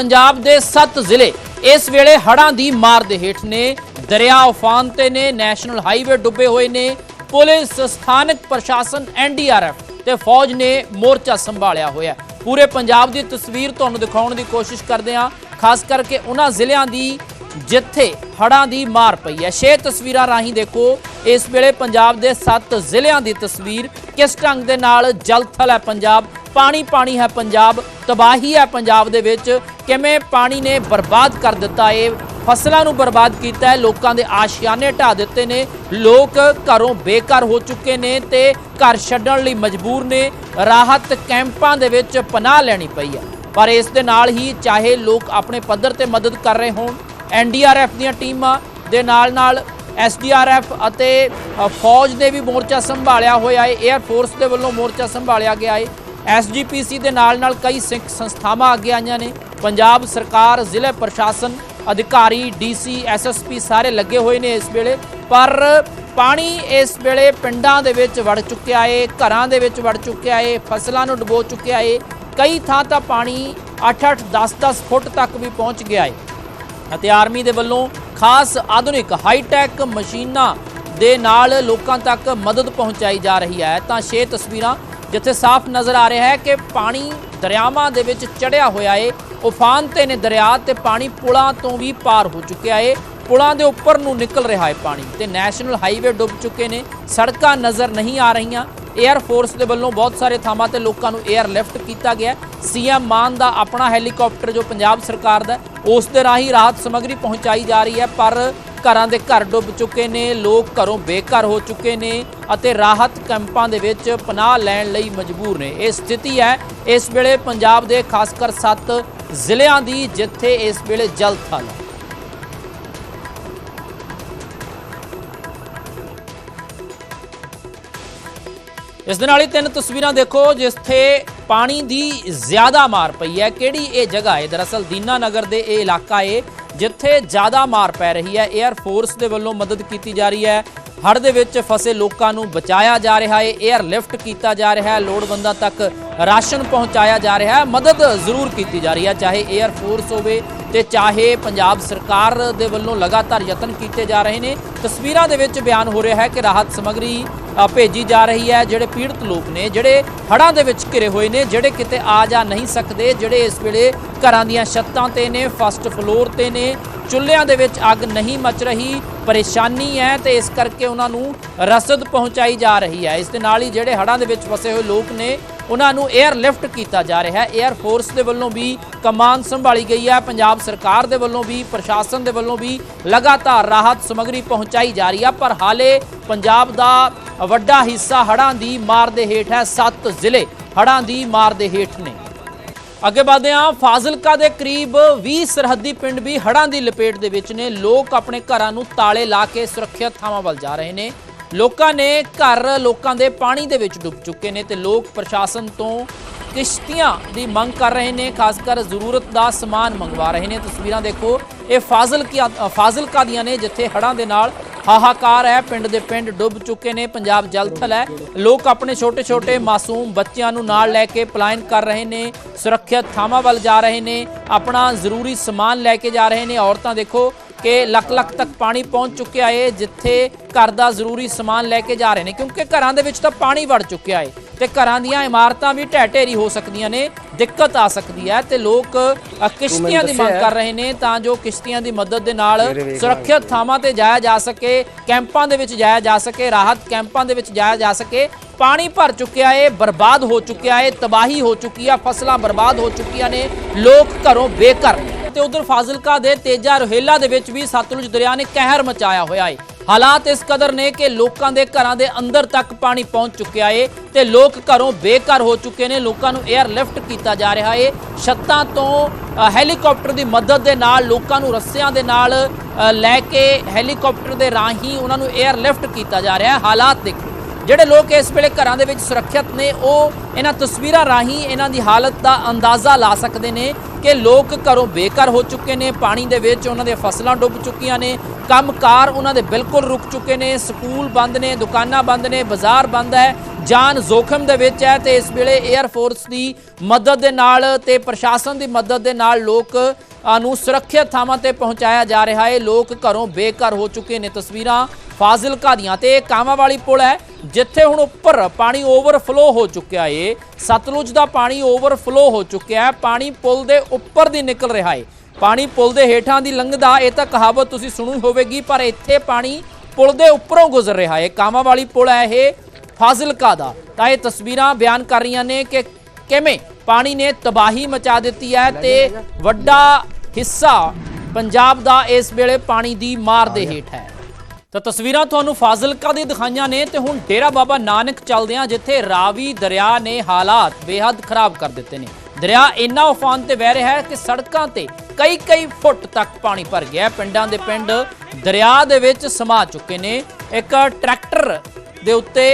ਪੰਜਾਬ ਦੇ 7 ਜ਼ਿਲ੍ਹੇ ਇਸ ਵੇਲੇ ਹੜ੍ਹਾਂ ਦੀ ਮਾਰ ਦੇ ਹੇਠ ਨੇ। ਦਰਿਆ ਉਫਾਨ ਤੇ ਨੇ, ਨੈਸ਼ਨਲ ਹਾਈਵੇ ਡੁੱਬੇ ਹੋਏ ਨੇ। ਪੁਲਿਸ, ਸਥਾਨਕ ਪ੍ਰਸ਼ਾਸਨ ਐਨਡੀਆਰਐਫ ਤੇ ਫੌਜ ਨੇ ਮੋਰਚਾ ਸੰਭਾਲਿਆ ਹੋਇਆ ਪੂਰੇ ਪੰਜਾਬ ਦੀ ਤਸਵੀਰ ਤੁਹਾਨੂੰ ਦਿਖਾਉਣ ਦੀ ਕੋਸ਼ਿਸ਼ ਕਰਦੇ ਹਾਂ, ਖਾਸ ਕਰਕੇ ਉਹਨਾਂ ਜ਼ਿਲ੍ਹਿਆਂ ਦੀ ਜਿੱਥੇ ਹੜ੍ਹਾਂ ਦੀ ਮਾਰ ਪਈ ਹੈ। ਛੇ ਤਸਵੀਰਾਂ ਰਾਹੀਂ ਦੇਖੋ, ਇਸ ਵੇਲੇ ਪੰਜਾਬ ਦੇ 7 ਜ਼ਿਲ੍ਹਿਆਂ ਦੀ ਤਸਵੀਰ ਕਿਸ ਢੰਗ ਦੇ ਨਾਲ ਜਲਥਲ ਹੈ ਪੰਜਾਬ। ਪਾਣੀ ਪਾਣੀ ਹੈ ਪੰਜਾਬ, ਤਬਾਹੀ ਹੈ ਪੰਜਾਬ ਦੇ ਵਿੱਚ। ਕਿਵੇਂ ਪਾਣੀ ਨੇ ਬਰਬਾਦ ਕਰ ਦਿੱਤਾ ਏ ਫਸਲਾਂ ਨੂੰ ਬਰਬਾਦ ਕੀਤਾ ਹੈ, ਲੋਕਾਂ ਦੇ ਆਸ਼ਿਆਨੇ ਢਾ ਦਿੱਤੇ ਨੇ। ਲੋਕ ਘਰੋਂ ਬੇਘਰ ਹੋ ਚੁੱਕੇ ਨੇ ਤੇ ਘਰ ਛੱਡਣ ਲਈ ਮਜਬੂਰ ਨੇ। ਰਾਹਤ ਕੈਂਪਾਂ ਦੇ ਵਿੱਚ ਪਨਾਹ ਲੈਣੀ ਪਈ ਹੈ। ਪਰ ਇਸ ਦੇ ਨਾਲ ਹੀ ਚਾਹੇ ਲੋਕ ਆਪਣੇ ਪੱਧਰ ਤੇ ਮਦਦ ਕਰ ਰਹੇ ਹੋਣ ਐਨਡੀਆਰਐਫ ਦੀਆਂ ਟੀਮਾਂ ਦੇ ਨਾਲ ਨਾਲ ਐਸਡੀਆਰਐਫ ਅਤੇ ਫੌਜ ਨੇ ਵੀ ਮੋਰਚਾ ਸੰਭਾਲਿਆ ਹੋਇਆ ਹੈ। 에ਅਰ ਫੋਰਸ ਦੇ ਵੱਲੋਂ ਮੋਰਚਾ ਸੰਭਾਲਿਆ ਗਿਆ ਹੈ। ਐਸਜੀਪੀਸੀ ਦੇ ਨਾਲ ਨਾਲ ਕਈ ਸਿੱਖ ਸੰਸਥਾਵਾਂ ਅੱਗੇ ਆਈਆਂ ਨੇ। ਪੰਜਾਬ ਸਰਕਾਰ, ਜ਼ਿਲ੍ਹਾ ਪ੍ਰਸ਼ਾਸਨ, ਅਧਿਕਾਰੀ, ਡੀਸੀ, ਐਸਐਸਪੀ ਸਾਰੇ ਲੱਗੇ ਹੋਏ ਨੇ ਇਸ ਵੇਲੇ। ਪਰ ਪਾਣੀ ਇਸ ਵੇਲੇ ਪਿੰਡਾਂ ਦੇ ਵਿੱਚ ਵੜ ਚੁੱਕਿਆ ਏ, ਘਰਾਂ ਦੇ ਵਿੱਚ ਵੜ ਚੁੱਕਿਆ ਏ, ਫਸਲਾਂ ਨੂੰ ਡੁਬੋ ਚੁੱਕਿਆ ਏ। ਕਈ ਥਾਂ ਤਾਂ ਪਾਣੀ 8-8 10-10 ਫੁੱਟ ਤੱਕ ਵੀ ਪਹੁੰਚ ਗਿਆ ਏ। ਅਤੇ ਆਰਮੀ ਦੇ ਵੱਲੋਂ ਖਾਸ ਆਧੁਨਿਕ ਹਾਈਟੈਕ ਮਸ਼ੀਨਾਂ ਦੇ ਨਾਲ ਲੋਕਾਂ ਤੱਕ ਮਦਦ ਪਹੁੰਚਾਈ ਜਾ ਰਹੀ ਹੈ। ਤਾਂ ਛੇ ਤਸਵੀਰਾਂ ਜਿੱਥੇ ਸਾਫ਼ ਨਜ਼ਰ ਆ ਰਿਹਾ ਹੈ ਕਿ ਪਾਣੀ ਦਰਿਆਵਾਂ ਦੇ ਵਿੱਚ ਚੜਿਆ ਹੋਇਆ ਏ। ਉਫਾਨ ਤੇ ਨੇ ਦਰਿਆ ਤੇ ਪਾਣੀ ਪੁਲਾਂ ਤੋਂ ਵੀ ਪਾਰ ਹੋ ਚੁੱਕਿਆ ਏ। ਪੁਲਾਂ ਦੇ ਉੱਪਰ ਨੂੰ ਨਿਕਲ ਰਿਹਾ ਹੈ ਪਾਣੀ ਤੇ ਨੈਸ਼ਨਲ ਹਾਈਵੇ ਡੁੱਬ ਚੁੱਕੇ ਨੇ। ਸੜਕਾਂ ਨਜ਼ਰ ਨਹੀਂ ਆ ਰਹੀਆਂ। 에ਅਰ ਫੋਰਸ ਦੇ ਵੱਲੋਂ ਬਹੁਤ ਸਾਰੇ ਥਾਵਾਂ ਤੇ ਲੋਕਾਂ ਨੂੰ 에ਅਰ ਲਿਫਟ ਕੀਤਾ ਗਿਆ। ਸੀਐਮ ਮਾਨ ਦਾ ਆਪਣਾ ਹੈਲੀਕਾਪਟਰ ਜੋ ਪੰਜਾਬ ਸਰਕਾਰ ਦਾ ਉਸ ਦੇ ਰਾਹੀਂ ਰਾਹਤ ਸਮੱਗਰੀ ਪਹੁੰਚਾਈ ਜਾ ਰਹੀ ਹੈ, ਪਰ ਘਰਾਂ ਦੇ ਘਰ ਡੁੱਬ ਚੁੱਕੇ ਨੇ, ਲੋਕ ਘਰੋਂ ਬੇਘਰ ਹੋ ਚੁੱਕੇ ਨੇ ਅਤੇ ਰਾਹਤ ਕੈਂਪਾਂ ਦੇ ਵਿੱਚ ਪਨਾਹ ਲੈਣ ਲਈ ਮਜਬੂਰ ਨੇ। ਇਹ ਸਥਿਤੀ ਹੈ, ਇਸ ਵੇਲੇ ਪੰਜਾਬ ਦੇ ਖਾਸ ਕਰ 7 ਜ਼ਿਲ੍ਹਿਆਂ ਦੀ, ਜਿੱਥੇ ਇਸ ਵੇਲੇ ਜਲ ਥਲ ਹੈ। ਇਸ ਦੇ ਨਾਲ ਹੀ ਤਿੰਨ ਤਸਵੀਰਾਂ ਦੇਖੋ, ਜਿੱਥੇ ਪਾਣੀ ਦੀ ਜ਼ਿਆਦਾ ਮਾਰ ਪਈ ਹੈ। ਕਿਹੜੀ ਇਹ ਜਗ੍ਹਾ ਹੈ? ਦਰਅਸਲ ਦੀਨਾ ਨਗਰ ਦੇ ਇਹ ਇਲਾਕਾ ਹੈ ਜਿੱਥੇ ਜ਼ਿਆਦਾ ਮਾਰ ਪੈ ਰਹੀ ਹੈ 에ਅਰ ਫੋਰਸ ਦੇ ਵੱਲੋਂ ਮਦਦ ਕੀਤੀ ਜਾ ਰਹੀ ਹੈ। ਹੜ੍ਹ ਦੇ ਵਿੱਚ ਫਸੇ ਲੋਕਾਂ ਨੂੰ ਬਚਾਇਆ ਜਾ ਰਿਹਾ ਹੈ 에ਅਰ ਲਿਫਟ ਕੀਤਾ ਜਾ ਰਿਹਾ ਹੈ, ਲੋੜਵੰਦਾਂ ਤੱਕ ਰਾਸ਼ਨ ਪਹੁੰਚਾਇਆ ਜਾ ਰਿਹਾ ਹੈ, ਮਦਦ ਜ਼ਰੂਰ ਕੀਤੀ ਜਾ ਰਹੀ ਹੈ, ਚਾਹੇ 에ਅਰ ਫੋਰਸ ਹੋਵੇ ਤੇ ਚਾਹੇ ਪੰਜਾਬ ਸਰਕਾਰ ਦੇ ਵੱਲੋਂ ਲਗਾਤਾਰ ਯਤਨ ਕੀਤੇ ਜਾ ਰਹੇ ਨੇ। ਤਸਵੀਰਾਂ ਦੇ ਵਿੱਚ ਬਿਆਨ ਹੋ ਰਿਹਾ ਹੈ ਕਿ ਰਾਹਤ ਸਮੱਗਰੀ ਭੇਜੀ ਜਾ ਰਹੀ ਹੈ, ਜਿਹੜੇ ਪੀੜਤ ਲੋਕ ਨੇ, ਜਿਹੜੇ ਹੜ੍ਹਾਂ ਦੇ ਵਿੱਚ ਘਿਰੇ ਹੋਏ ਨੇ, ਜਿਹੜੇ ਕਿਤੇ ਆ ਜਾ ਨਹੀਂ ਸਕਦੇ, ਜਿਹੜੇ ਇਸ ਵੇਲੇ ਘਰਾਂ ਦੀਆਂ ਛੱਤਾਂ ਤੇ ਨੇ ਫਸਟ ਫਲੋਰ ਤੇ ਨੇ, ਚੁੱਲ੍ਹਿਆਂ ਦੇ ਵਿੱਚ ਅੱਗ ਨਹੀਂ ਮਚ ਰਹੀ ਪਰੇਸ਼ਾਨੀ ਹੈ ਤੇ ਇਸ ਕਰਕੇ ਉਹਨਾਂ ਨੂੰ ਰਸਦ ਪਹੁੰਚਾਈ ਜਾ ਰਹੀ ਹੈ। ਇਸ ਦੇ ਨਾਲ ਹੀ ਜਿਹੜੇ ਹੜ੍ਹਾਂ ਦੇ ਵਿੱਚ ਫਸੇ ਹੋਏ ਲੋਕ ਨੇ, ਉਹਨਾਂ ਨੂੰ 에ਅਰ ਲਿਫਟ ਕੀਤਾ ਜਾ ਰਿਹਾ ਹੈ। 에ਅਰ ਫੋਰਸ ਦੇ ਵੱਲੋਂ ਵੀ ਕਮਾਨ ਸੰਭਾਲੀ ਗਈ ਹੈ। ਪੰਜਾਬ ਸਰਕਾਰ ਦੇ ਵੱਲੋਂ ਵੀ, ਪ੍ਰਸ਼ਾਸਨ ਦੇ ਵੱਲੋਂ ਵੀ ਲਗਾਤਾਰ ਰਾਹਤ ਸਮੱਗਰੀ ਪਹੁੰਚਾਈ ਜਾ ਰਹੀ ਹੈ। ਪਰ ਹਾਲੇ ਪੰਜਾਬ ਦਾ ਵੱਡਾ ਹਿੱਸਾ ਹੜ੍ਹਾਂ ਦੀ ਮਾਰ ਦੇ ਹੇਠ ਹੈ। 7 ਜ਼ਿਲ੍ਹੇ ਹੜ੍ਹਾਂ ਦੀ ਮਾਰ ਦੇ ਹੇਠ ਨੇ। ਅੱਗੇ ਵਧਦੇ ਹਾਂ। ਫਾਜ਼ਿਲਕਾ ਦੇ ਕਰੀਬ 20 ਸਰਹੱਦੀ ਪਿੰਡ ਵੀ ਹੜ੍ਹਾਂ ਦੀ ਲਪੇਟ ਦੇ ਵਿੱਚ ਨੇ। ਲੋਕ ਆਪਣੇ ਘਰਾਂ ਨੂੰ ਤਾਲੇ ਲਾ ਕੇ ਸੁਰੱਖਿਅਤ ਥਾਵਾਂ ਵੱਲ ਜਾ ਰਹੇ ਨੇ। ਲੋਕਾਂ ਨੇ ਘਰ ਲੋਕਾਂ ਦੇ ਪਾਣੀ ਦੇ ਵਿੱਚ ਡੁੱਬ ਚੁੱਕੇ ਨੇ ਤੇ ਲੋਕ ਪ੍ਰਸ਼ਾਸਨ ਤੋਂ ਕਿਸ਼ਤੀਆਂ ਦੀ ਮੰਗ ਕਰ ਰਹੇ ਨੇ। ਖਾਸ ਕਰ ਜ਼ਰੂਰਤ ਦਾ ਸਮਾਨ ਮੰਗਵਾ ਰਹੇ ਨੇ। ਤਸਵੀਰਾਂ ਦੇਖੋ। ਇਹ ਫਾਜ਼ਿਲਕਾ ਫਾਜ਼ਿਲਕਾ ਦੀਆਂ ਨੇ, ਜਿੱਥੇ ਹੜ੍ਹਾਂ ਦੇ ਨਾਲ ਹਾਹਾਕਾਰ ਹੈ, ਪਿੰਡ ਦੇ ਪਿੰਡ ਡੁੱਬ ਚੁੱਕੇ ਨੇ, ਪੰਜਾਬ ਜਲਥਲ ਹੈ। ਲੋਕ ਆਪਣੇ ਛੋਟੇ-ਛੋਟੇ ਮਾਸੂਮ ਬੱਚਿਆਂ ਨੂੰ ਨਾਲ ਲੈ ਕੇ ਪਲਾਇਨ ਕਰ ਰਹੇ ਨੇ, ਸੁਰੱਖਿਅਤ ਥਾਵਾਂ ਵੱਲ ਜਾ ਰਹੇ ਨੇ, ਆਪਣਾ ਜ਼ਰੂਰੀ ਸਮਾਨ ਲੈ ਕੇ ਜਾ ਰਹੇ ਨੇ। ਔਰਤਾਂ ਦੇਖੋ ਕਿ ਲੱਖ ਲੱਖ ਤੱਕ ਪਾਣੀ ਪਹੁੰਚ ਚੁੱਕਿਆ ਏ, ਜਿੱਥੇ ਘਰ ਦਾ ਜ਼ਰੂਰੀ ਸਮਾਨ ਲੈ ਕੇ ਜਾ ਰਹੇ ਨੇ, ਕਿਉਂਕਿ ਘਰਾਂ ਦੇ ਵਿੱਚ ਤਾਂ ਪਾਣੀ ਵੜ ਚੁੱਕਿਆ ਏ। ਤੇ ਘਰਾਂ ਦੀਆਂ ਇਮਾਰਤਾਂ ਵੀ ਢਹਿ ਢੇਰੀ ਹੋ ਸਕਦੀਆਂ ਨੇ ਦਿੱਕਤ ਆ ਸਕਦੀ ਹੈ ਤੇ ਲੋਕ ਕਿਸ਼ਤੀਆਂ ਦੀ ਮੰਗ ਕਰ ਰਹੇ ਨੇ ਤਾਂ ਜੋ ਕਿਸ਼ਤੀਆਂ ਦੀ ਮਦਦ ਦੇ ਨਾਲ ਸੁਰੱਖਿਅਤ ਥਾਵਾਂ ਤੇ ਜਾਇਆ ਜਾ ਸਕੇ ਕੈਂਪਾਂ ਦੇ ਵਿੱਚ ਜਾਇਆ ਜਾ ਸਕੇ ਰਾਹਤ ਕੈਂਪਾਂ ਦੇ ਵਿੱਚ ਜਾਇਆ ਜਾ ਸਕੇ। ਪਾਣੀ ਭਰ ਚੁੱਕਿਆ ਏ ਬਰਬਾਦ ਹੋ ਚੁੱਕਿਆ ਏ ਤਬਾਹੀ ਹੋ ਚੁੱਕੀ ਆ ਫਸਲਾਂ ਬਰਬਾਦ ਹੋ ਚੁੱਕੀਆਂ ਨੇ ਲੋਕ ਘਰੋਂ ਬੇਘਰ ਤੇ ਉਧਰ ਫਾਜ਼ਿਲਕਾ ਦੇ ਤੇਜਾ ਰੋਹੇਲਾ ਦੇ ਵਿੱਚ ਵੀ ਸਤਲੁਜ ਦਰਿਆ ਨੇ ਕਹਿਰ ਮਚਾਇਆ ਹੋਇਆ ਏ। ਹਾਲਾਤ ਇਸ ਕਦਰ ਨੇ ਕਿ ਲੋਕਾਂ ਦੇ ਘਰਾਂ ਦੇ ਅੰਦਰ ਤੱਕ ਪਾਣੀ ਪਹੁੰਚ ਚੁੱਕਿਆ ਏ ਤੇ ਲੋਕ ਘਰੋਂ ਬੇਘਰ ਹੋ ਚੁੱਕੇ ਨੇ। ਲੋਕਾਂ ਨੂੰ 에ਅਰ ਲਿਫਟ ਕੀਤਾ ਜਾ ਰਿਹਾ ਏ। ਛੱਤਾਂ ਤੋਂ ਅ, ਹੈਲੀਕਾਪਟਰ ਦੀ ਮਦਦ ਦੇ ਨਾਲ ਲੋਕਾਂ ਨੂੰ ਰੱਸਿਆਂ ਦੇ ਨਾਲ ਲੈ ਕੇ ਹੈਲੀਕਾਪਟਰ ਦੇ ਰਾਹੀਂ ਉਹਨਾਂ ਨੂੰ 에ਅਰ ਲਿਫਟ ਕੀਤਾ ਜਾ ਰਿਹਾ ਹੈ। ਹਾਲਾਤ ਦੇਖੋ। ਜਿਹੜੇ ਲੋਕ ਇਸ ਵੇਲੇ ਘਰਾਂ ਦੇ ਵਿੱਚ ਸੁਰੱਖਿਅਤ ਨੇ, ਉਹ ਇਹਨਾਂ ਤਸਵੀਰਾਂ ਰਾਹੀਂ ਇਹਨਾਂ ਦੀ ਹਾਲਤ ਦਾ ਅੰਦਾਜ਼ਾ ਲਾ ਸਕਦੇ ਨੇ ਕਿ ਲੋਕ ਘਰੋਂ ਬੇਘਰ ਹੋ ਚੁੱਕੇ ਨੇ, ਪਾਣੀ ਦੇ ਵਿੱਚ ਉਹਨਾਂ ਦੀਆਂ ਫਸਲਾਂ ਡੁੱਬ ਚੁੱਕੀਆਂ ਨੇ, ਕੰਮਕਾਰ ਉਹਨਾਂ ਦੇ ਬਿਲਕੁਲ ਰੁਕ ਚੁੱਕੇ ਨੇ, ਸਕੂਲ ਬੰਦ ਨੇ, ਦੁਕਾਨਾਂ ਬੰਦ ਨੇ, ਬਾਜ਼ਾਰ ਬੰਦ ਹੈ, ਜਾਨ ਜ਼ੋਖਮ ਦੇ ਵਿੱਚ ਹੈ ਤੇ ਇਸ ਵੇਲੇ 에ਅਰ ਫੋਰਸ ਦੀ ਮਦਦ ਦੇ ਨਾਲ ਤੇ ਪ੍ਰਸ਼ਾਸਨ ਦੀ ਮਦਦ ਦੇ ਨਾਲ ਲੋਕ ਨੂੰ ਸੁਰੱਖਿਅਤ ਥਾਵਾਂ ਤੇ ਪਹੁੰਚਾਇਆ ਜਾ ਰਿਹਾ ਹੈ। ਲੋਕ ਘਰੋਂ ਬੇਘਰ ਹੋ ਚੁੱਕੇ ਨੇ ਤਸਵੀਰਾਂ। ਫਾਜ਼ਿਲਕਾ ਦੀਆਂ ਤੇ ਇਹ ਕਾਵਾਂ ਵਾਲੀ ਪੁਲ ਹੈ, ਜਿੱਥੇ ਹੁਣ ਉੱਪਰ ਪਾਣੀ ਓਵਰਫਲੋ ਹੋ ਚੁੱਕਿਆ ਏ। ਸਤਲੁਜ ਦਾ ਪਾਣੀ ਓਵਰਫਲੋ ਹੋ ਚੁੱਕਿਆ ਹੈ, ਪਾਣੀ ਪੁਲ ਦੇ ਉੱਪਰ ਦੀ ਨਿਕਲ ਰਿਹਾ ਏ। ਪਾਣੀ ਪੁਲ ਦੇ ਹੇਠਾਂ ਦੀ ਲੰਘਦਾ, ਇਹ ਤਾਂ ਕਹਾਵਤ ਤੁਸੀਂ ਸੁਣੀ ਹੋਵੇਗੀ, ਪਰ ਇੱਥੇ ਪਾਣੀ ਪੁਲ ਦੇ ਉੱਪਰੋਂ ਗੁਜ਼ਰ ਰਿਹਾ ਏ। ਕਾਵਾਂ ਵਾਲੀ ਪੁਲ ਹੈ ਇਹ ਫਾਜ਼ਿਲਕਾ ਦਾ। ਤਾਂ ਇਹ ਤਸਵੀਰਾਂ ਬਿਆਨ ਕਰ ਰਹੀਆਂ ਨੇ ਕਿ ਕਿਵੇਂ ਪਾਣੀ ਨੇ ਤਬਾਹੀ ਮਚਾ ਦਿੱਤੀ ਹੈ ਤੇ ਵੱਡਾ ਹਿੱਸਾ ਪੰਜਾਬ ਦਾ ਇਸ ਵੇਲੇ ਪਾਣੀ ਦੀ ਮਾਰ ਦੇ ਹੇਠ ਹੈ। ਤਾਂ ਤਸਵੀਰਾਂ ਤੁਹਾਨੂੰ ਫਾਜ਼ਿਲਕਾ ਦੀ ਦਿਖਾਈਆਂ ਨੇ ਤੇ ਹੁਣ ਡੇਰਾ ਬਾਬਾ ਨਾਨਕ ਚੱਲਦੇ ਹਾਂ ਜਿੱਥੇ ਰਾਵੀ ਦਰਿਆ ਨੇ ਹਾਲਾਤ ਬੇਹੱਦ ਖਰਾਬ ਕਰ ਦਿੱਤੇ ਨੇ। ਦਰਿਆ ਇੰਨਾ ਉਫਾਨ ਤੇ ਵਹਿ ਰਿਹਾ ਹੈ ਕਿ ਸੜਕਾਂ ਤੇ ਕਈ ਕਈ ਫੁੱਟ ਤੱਕ ਪਾਣੀ ਭਰ ਗਿਆ ਪਿੰਡਾਂ ਦੇ ਪਿੰਡ ਦਰਿਆ ਦੇ ਵਿੱਚ ਸਮਾ ਚੁੱਕੇ ਨੇ। ਇੱਕ ਟਰੈਕਟਰ ਦੇ ਉੱਤੇ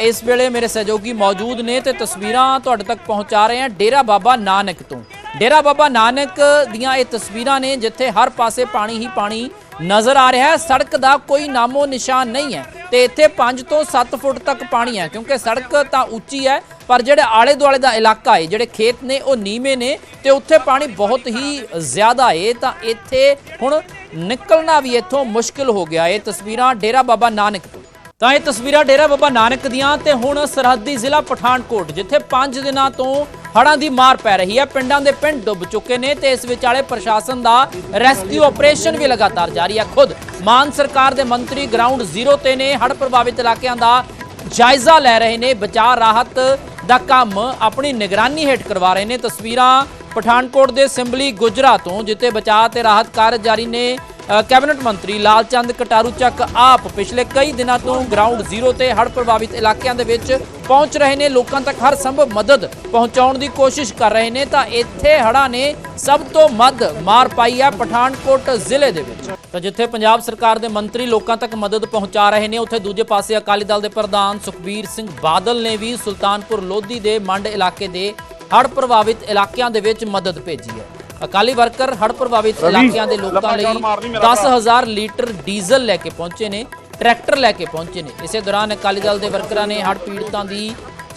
ਇਸ ਵੇਲੇ ਮੇਰੇ ਸਹਿਯੋਗੀ ਮੌਜੂਦ ਨੇ ਤੇ ਤਸਵੀਰਾਂ ਤੁਹਾਡੇ ਤੱਕ ਪਹੁੰਚਾ ਰਹੇ ਹਾਂ ਡੇਰਾ ਬਾਬਾ ਨਾਨਕ ਤੋਂ। ਡੇਰਾ ਬਾਬਾ ਨਾਨਕ ਦੀਆਂ ਇਹ ਤਸਵੀਰਾਂ ਨੇ ਜਿੱਥੇ ਹਰ ਪਾਸੇ ਪਾਣੀ ਹੀ ਪਾਣੀ ਨਜ਼ਰ ਆ ਰਿਹਾ ਹੈ, ਸੜਕ ਦਾ ਕੋਈ ਨਾਮੋ ਨਿਸ਼ਾਨ ਨਹੀਂ ਹੈ ਤੇ ਇੱਥੇ 5 ਤੋਂ 7 ਫੁੱਟ ਤੱਕ ਪਾਣੀ ਹੈ, ਕਿਉਂਕਿ ਸੜਕ ਤਾਂ ਉੱਚੀ ਹੈ, ਪਰ ਜਿਹੜੇ ਆਲੇ ਦੁਆਲੇ ਦਾ ਇਲਾਕਾ ਹੈ, ਜਿਹੜੇ ਖੇਤ ਨੇ, ਉਹ ਨੀਵੇਂ ਨੇ ਤੇ ਉੱਥੇ ਪਾਣੀ ਬਹੁਤ ਹੀ ਜ਼ਿਆਦਾ ਹੈ, ਤਾਂ ਇੱਥੇ ਹੁਣ ਨਿਕਲਣਾ ਵੀ ਇੱਥੋਂ ਮੁਸ਼ਕਿਲ ਹੋ ਗਿਆ। ਇਹ ਤਸਵੀਰਾਂ ਡੇਰਾ ਬਾਬਾ ਨਾਨਕ ਤੋਂ। ਤਾਂ ਇਹ ਤਸਵੀਰਾਂ ਡੇਰਾ ਬਾਬਾ ਨਾਨਕ ਦੀਆਂ ਤੇ ਹੁਣ ਸਰਹੱਦੀ ਜ਼ਿਲ੍ਹਾ ਪਠਾਨਕੋਟ, ਜਿੱਥੇ 5 ਦਿਨਾਂ ਤੋਂ ਹੜ੍ਹਾਂ ਦੀ ਮਾਰ ਪੈ ਰਹੀ ਹੈ। ਪਿੰਡਾਂ ਦੇ ਪਿੰਡ ਡੁੱਬ ਚੁੱਕੇ ਨੇ ਤੇ ਇਸ ਵਿਚਾਲੇ ਪ੍ਰਸ਼ਾਸਨ ਦਾ ਰੈਸਕਿਊ ਆਪਰੇਸ਼ਨ ਵੀ ਲਗਾਤਾਰ ਜਾਰੀ ਹੈ। ਖੁਦ ਮਾਨ ਸਰਕਾਰ ਦੇ ਮੰਤਰੀ ਗਰਾਊਂਡ ਜ਼ੀਰੋ ਤੇ ਨੇ ਹੜ੍ਹ ਪ੍ਰਭਾਵਿਤ ਇਲਾਕਿਆਂ ਦਾ ਜਾਇਜ਼ਾ ਲੈ ਰਹੇ ਨੇ। ਬਚਾਅ ਰਾਹਤ ਦਾ ਕੰਮ ਆਪਣੀ ਨਿਗਰਾਨੀ ਹੇਠ ਕਰਵਾ ਰਹੇ ਨੇ। ਤਸਵੀਰਾਂ ਪਠਾਨਕੋਟ ਦੇ ਸਿੰਬਲੀ ਗੁਜਰਾ ਤੋਂ, ਜਿੱਥੇ ਬਚਾਅ ਤੇ ਰਾਹਤ ਕਾਰਜ ਜਾਰੀ ਨੇ। ਕੈਬਨਿਟ ਮੰਤਰੀ ਲਾਲਚੰਦ ਕਟਾਰੂ ਚੱਕ ਆਪ ਪਿਛਲੇ ਕਈ ਦਿਨਾਂ ਤੋਂ ਗਰਾਊਂਡ ਜ਼ੀਰੋ ਤੇ ਹੜ੍ਹ ਪ੍ਰਭਾਵਿਤ ਇਲਾਕਿਆਂ ਦੇ ਵਿੱਚ ਪਹੁੰਚ ਰਹੇ ਨੇ। ਲੋਕਾਂ ਤੱਕ ਹਰ ਸੰਭਵ ਮਦਦ ਪਹੁੰਚਾਉਣ ਦੀ ਕੋਸ਼ਿਸ਼ ਕਰ ਰਹੇ ਨੇ। ਤਾਂ ਇੱਥੇ ਹੜ੍ਹਾਂ ਨੇ ਸਭ ਤੋਂ ਮੱਧ ਮਾਰ ਪਾਈ ਹੈ ਪਠਾਨਕੋਟ ਜ਼ਿਲ੍ਹੇ ਦੇ ਵਿੱਚ। ਤਾਂ ਜਿੱਥੇ ਪੰਜਾਬ ਸਰਕਾਰ ਦੇ ਮੰਤਰੀ ਲੋਕਾਂ ਤੱਕ ਮਦਦ ਪਹੁੰਚਾ ਰਹੇ ਨੇ, ਉੱਥੇ ਦੂਜੇ ਪਾਸੇ ਅਕਾਲੀ ਦਲ ਦੇ ਪ੍ਰਧਾਨ ਸੁਖਬੀਰ ਸਿੰਘ ਬਾਦਲ ਨੇ ਵੀ ਸੁਲਤਾਨਪੁਰ ਲੋਧੀ ਦੇ ਮੰਡ ਇਲਾਕੇ ਦੇ ਹੜ੍ਹ ਪ੍ਰਭਾਵਿਤ ਇਲਾਕਿਆਂ ਦੇ ਵਿੱਚ ਮਦਦ ਭੇਜੀ ਹੈ। ਅਕਾਲੀ ਵਰਕਰ ਹੜ੍ਹ ਪ੍ਰਭਾਵਿਤ ਇਲਾਕਿਆਂ ਦੇ ਲੋਕਾਂ ਲਈ 10000 ਲੀਟਰ ਡੀਜ਼ਲ ਲੈ ਕੇ ਪਹੁੰਚੇ ਨੇ ਟਰੈਕਟਰ ਲੈ ਕੇ ਪਹੁੰਚੇ ਨੇ। ਇਸੇ ਦੌਰਾਨ ਅਕਾਲੀ ਦਲ ਦੇ ਵਰਕਰਾਂ ਨੇ ਹੜ੍ਹ ਪੀੜਤਾਂ ਦੀ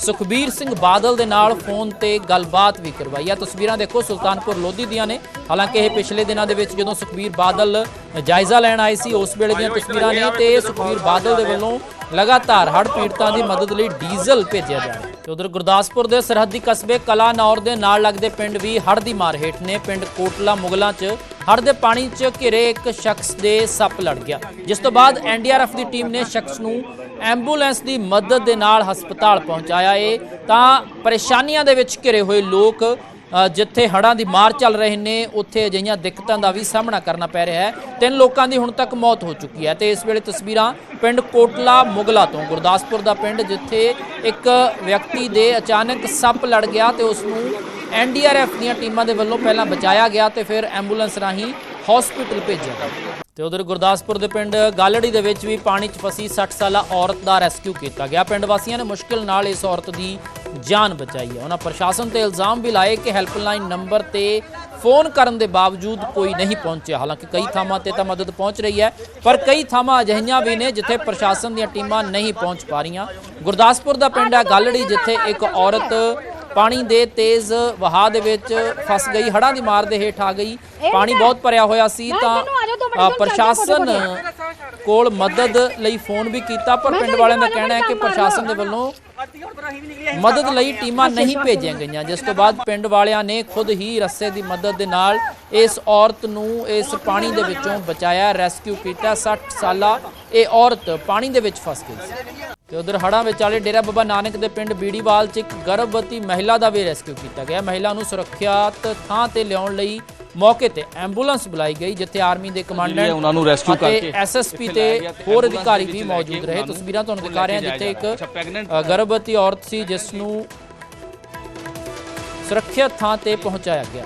ਸੁਖਬੀਰ ਸਿੰਘ ਬਾਦਲ ਦੇ ਨਾਲ ਫੋਨ ਤੇ ਗੱਲਬਾਤ ਵੀ ਕਰਵਾਈ। ਆ ਤਸਵੀਰਾਂ ਦੇਖੋ ਸੁਲਤਾਨਪੁਰ ਲੋਧੀ ਦੀਆਂ ਨੇ। ਹਾਲਾਂਕਿ ਇਹ ਪਿਛਲੇ ਦਿਨਾਂ ਦੇ ਵਿੱਚ ਜਦੋਂ ਸੁਖਬੀਰ ਬਾਦਲ ਜਾਇਜ਼ਾ ਲੈਣ ਆਏ ਸੀ ਉਸ ਵੇਲੇ ਦੀਆਂ ਤਸਵੀਰਾਂ ਨੇ ਤੇ ਸੁਖਬੀਰ ਬਾਦਲ ਦੇ ਵੱਲੋਂ ਲਗਾਤਾਰ ਹੜ੍ਹ ਪੀੜਤਾਂ ਦੀ ਮਦਦ ਲਈ ਡੀਜ਼ਲ ਭੇਜਿਆ ਜਾ ਰਿਹਾ। ਤੇ ਉਧਰ ਗੁਰਦਾਸਪੁਰ ਦੇ ਸਰਹੱਦੀ ਕਸਬੇ ਕਲਾਨੌਰ ਦੇ ਨਾਲ ਲੱਗਦੇ ਪਿੰਡ ਵੀ ਹੜ੍ਹ ਦੀ ਮਾਰ ਹੇਠ ਨੇ। ਪਿੰਡ ਕੋਟਲਾ ਮੁਗਲਾਂ 'ਚ ਹੜ੍ਹ ਦੇ ਪਾਣੀ 'ਚ ਘਿਰੇ ਇੱਕ ਸ਼ਖਸ ਦੇ ਸੱਪ ਲੜ ਗਿਆ। ਜਿਸ ਤੋਂ ਬਾਅਦ ਐਨਡੀਆਰਐਫ ਦੀ ਟੀਮ ਨੇ ਸ਼ਖਸ ਨੂੰ ਐਂਬੂਲੈਂਸ ਦੀ ਮਦਦ ਦੇ ਨਾਲ ਹਸਪਤਾਲ ਪਹੁੰਚਾਇਆ ਏ। ਤਾਂ ਪਰੇਸ਼ਾਨੀਆਂ ਦੇ ਵਿੱਚ ਘਿਰੇ ਹੋਏ ਲੋਕ ਜਿੱਥੇ ਹੜ੍ਹਾਂ ਦੀ ਮਾਰ ਚੱਲ ਰਹੇ ਨੇ, ਉੱਥੇ ਅਜਿਹੀਆਂ ਦਿੱਕਤਾਂ ਦਾ ਵੀ ਸਾਹਮਣਾ ਕਰਨਾ ਪੈ ਰਿਹਾ ਹੈ। ਤਿੰਨ ਲੋਕਾਂ ਦੀ ਹੁਣ ਤੱਕ ਮੌਤ ਹੋ ਚੁੱਕੀ ਹੈ ਤੇ ਇਸ ਵੇਲੇ ਤਸਵੀਰਾਂ ਪਿੰਡ ਕੋਟਲਾ ਮੁਗਲਾ ਤੋਂ। ਗੁਰਦਾਸਪੁਰ ਦਾ ਪਿੰਡ ਜਿੱਥੇ ਇੱਕ ਵਿਅਕਤੀ ਦੇ ਅਚਾਨਕ ਸੱਪ ਲੜ ਗਿਆ ਤੇ ਉਸ ਨੂੰ ਐਨਡੀਆਰਐਫ ਦੀਆਂ ਟੀਮਾਂ ਦੇ ਵੱਲੋਂ ਪਹਿਲਾਂ ਬਚਾਇਆ ਗਿਆ ਤੇ ਫਿਰ ਐਂਬੂਲੈਂਸ ਰਾਹੀਂ ਹਸਪੀਟਲ ਭੇਜਿਆ ਗਿਆ। ਤੇ ਉਧਰ ਗੁਰਦਾਸਪੁਰ ਦੇ ਪਿੰਡ ਗਾਲੜੀ ਦੇ ਵਿੱਚ ਵੀ ਪਾਣੀ 'ਚ ਫਸੀ 60 ਸਾਲਾ ਔਰਤ ਦਾ ਰੈਸਕਿਊ ਕੀਤਾ ਗਿਆ। ਪਿੰਡ ਵਾਸੀਆਂ ਨੇ ਮੁਸ਼ਕਿਲ ਨਾਲ ਇਸ ਔਰਤ ਦੀ ਜਾਨ ਬਚਾਈ ਹੈ। ਉਹਨਾਂ ਪ੍ਰਸ਼ਾਸਨ ਤੇ ਇਲਜ਼ਾਮ ਵੀ ਲਾਏ ਕਿ ਹੈਲਪਲਾਈਨ ਨੰਬਰ ਤੇ ਫੋਨ ਕਰਨ ਦੇ ਬਾਵਜੂਦ ਕੋਈ ਨਹੀਂ ਪਹੁੰਚਿਆ। ਹਾਲਾਂਕਿ ਕਈ ਥਾਵਾਂ ਤੇ ਤਾਂ ਮਦਦ ਪਹੁੰਚ ਰਹੀ ਹੈ ਪਰ ਕਈ ਥਾਵਾਂ ਅਜਿਹੀਆਂ ਵੀ ਨੇ ਜਿੱਥੇ ਪ੍ਰਸ਼ਾਸਨ ਦੀਆਂ ਟੀਮਾਂ ਨਹੀਂ ਪਹੁੰਚ ਪਾ ਰਹੀਆਂ। ਗੁਰਦਾਸਪੁਰ ਦਾ ਪਿੰਡ ਹੈ ਗਾਲੜੀ ਜਿੱਥੇ ਇੱਕ ਔਰਤ ਪਾਣੀ ਦੇ ਤੇਜ਼ ਵਹਾਅ ਦੇ ਵਿੱਚ ਫਸ ਗਈ ਹੜ੍ਹਾਂ ਦੀ ਮਾਰ ਦੇ ਹੇਠ ਆ ਗਈ। ਪਾਣੀ ਬਹੁਤ ਭਰਿਆ ਹੋਇਆ ਸੀ ਤਾਂ ਪ੍ਰਸ਼ਾਸਨ ਕੋਲ ਮਦਦ ਲਈ ਫੋਨ ਵੀ ਕੀਤਾ ਪਰ ਪਿੰਡ ਵਾਲਿਆਂ ਦਾ ਕਹਿਣਾ ਹੈ ਕਿ ਪ੍ਰਸ਼ਾਸਨ ਦੇ ਵੱਲੋਂ ਮਦਦ ਲਈ ਟੀਮਾਂ ਨਹੀਂ ਭੇਜੀਆਂ ਗਈਆਂ ਜਿਸ ਤੋਂ ਬਾਅਦ ਪਿੰਡ ਵਾਲਿਆਂ ਨੇ ਖੁਦ ਹੀ ਰੱਸੇ ਦੀ ਮਦਦ ਦੇ ਨਾਲ ਇਸ ਔਰਤ ਨੂੰ ਇਸ ਪਾਣੀ ਦੇ ਵਿੱਚੋਂ ਬਚਾਇਆ ਰੈਸਕਿਊ ਕੀਤਾ 60 ਸਾਲਾ ਇਹ ਔਰਤ ਪਾਣੀ ਦੇ ਵਿੱਚ ਫਸ ਗਈ ਸੀ। ਤੇ ਉਧਰ ਹੜ੍ਹਾਂ ਵਿਚਾਲੇ ਡੇਰਾ ਬਾਬਾ ਨਾਨਕ ਦੇ ਪਿੰਡ ਬੀੜੀਵਾਲ 'ਚ ਇੱਕ ਗਰਭਵਤੀ ਮਹਿਲਾ ਦਾ ਵੀ ਰੈਸਕਿਊ ਕੀਤਾ ਗਿਆ। ਮਹਿਲਾ ਨੂੰ ਸੁਰੱਖਿਅਤ ਥਾਂ ਤੇ ਲਿਆਉਣ ਲਈ ਮੌਕੇ ਤੇ ਐਂਬੂਲੈਂਸ ਬੁਲਾਈ ਗਈ ਜਿੱਥੇ ਆਰਮੀ ਦੇ ਕਮਾਂਡੈਂਟ ਉਹਨਾਂ ਨੂੰ ਅਤੇ ਕਰਕੇ ਐਸਐਸਪੀ ਤੇ ਹੋਰ ਅਧਿਕਾਰੀ ਵੀ ਮੌਜੂਦ ਰਹੇ। ਤਸਵੀਰਾਂ ਤੁਹਾਨੂੰ ਦਿਖਾ ਰਹੇ ਹਾਂ ਜਿੱਥੇ ਇੱਕ ਗਰਭਵਤੀ ਔਰਤ ਸੀ ਜਿਸ ਨੂੰ ਸੁਰੱਖਿਅਤ ਥਾਂ ਤੇ ਪਹੁੰਚਾਇਆ ਗਿਆ।